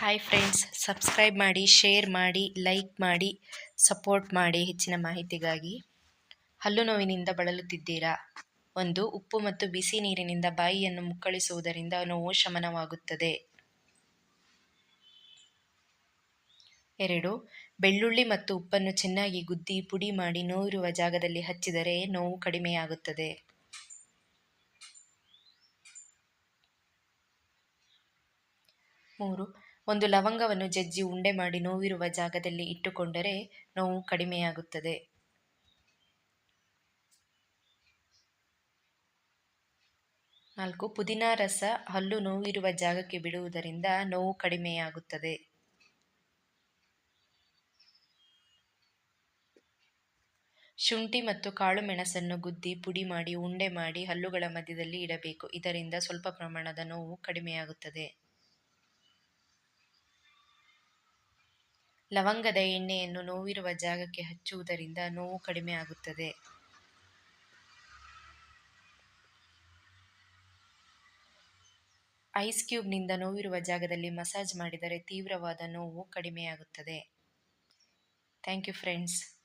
Hi friends subscribe ಮಾಡಿ share ಮಾಡಿ like ಮಾಡಿ ಸಪೋರ್ಟ್ ಮಾಡಿ ಹೆಚ್ಚಿನ ಮಾಹಿತಿಗಾಗಿ. ಹಲ್ಲು ನೋವಿನಿಂದ ಬಳಲುತ್ತಿದ್ದೀರಾ? ಒಂದು, ಉಪ್ಪು ಮತ್ತು ಬಿಸಿ ನೀರಿನಿಂದ ಬಾಯಿಯನ್ನು ಮುಕ್ಕಳಿಸುವುದರಿಂದ ನೋವು ಶಮನವಾಗುತ್ತದೆ. ಎರಡು, ಬೆಳ್ಳುಳ್ಳಿ ಮತ್ತು ಉಪ್ಪನ್ನು ಚೆನ್ನಾಗಿ ಗುದ್ದಿ ಪುಡಿ ಮಾಡಿ ನೋವಿರುವ ಜಾಗದಲ್ಲಿ ಹಚ್ಚಿದರೆ ನೋವು ಕಡಿಮೆಯಾಗುತ್ತದೆ. ಮೂರು. ಒಂದು ಲವಂಗವನ್ನು ಜಜ್ಜಿ ಉಂಡೆ ಮಾಡಿ ನೋವಿರುವ ಜಾಗದಲ್ಲಿ ಇಟ್ಟುಕೊಂಡರೆ ನೋವು ಕಡಿಮೆಯಾಗುತ್ತದೆ. ನಾಲ್ಕು. ಪುದೀನ ರಸ ಹಲ್ಲು ನೋವಿರುವ ಜಾಗಕ್ಕೆ ಬಿಡುವುದರಿಂದ ನೋವು ಕಡಿಮೆಯಾಗುತ್ತದೆ. ಶುಂಠಿ ಮತ್ತು ಕಾಳು ಮೆಣಸನ್ನು ಗುದ್ದಿ ಪುಡಿ ಮಾಡಿ ಉಂಡೆ ಮಾಡಿ ಹಲ್ಲುಗಳ ಮಧ್ಯದಲ್ಲಿ ಇಡಬೇಕು. ಇದರಿಂದ ಸ್ವಲ್ಪ ಪ್ರಮಾಣದ ನೋವು ಕಡಿಮೆಯಾಗುತ್ತದೆ. ಲವಂಗದ ಎಣ್ಣೆಯನ್ನು ನೋವಿರುವ ಜಾಗಕ್ಕೆ ಹಚ್ಚುವುದರಿಂದ ನೋವು ಕಡಿಮೆ ಆಗುತ್ತದೆ. ಐಸ್ ಕ್ಯೂಬ್ನಿಂದ ನೋವಿರುವ ಜಾಗದಲ್ಲಿ ಮಸಾಜ್ ಮಾಡಿದರೆ ತೀವ್ರವಾದ ನೋವು ಕಡಿಮೆಯಾಗುತ್ತದೆ. Thank you friends.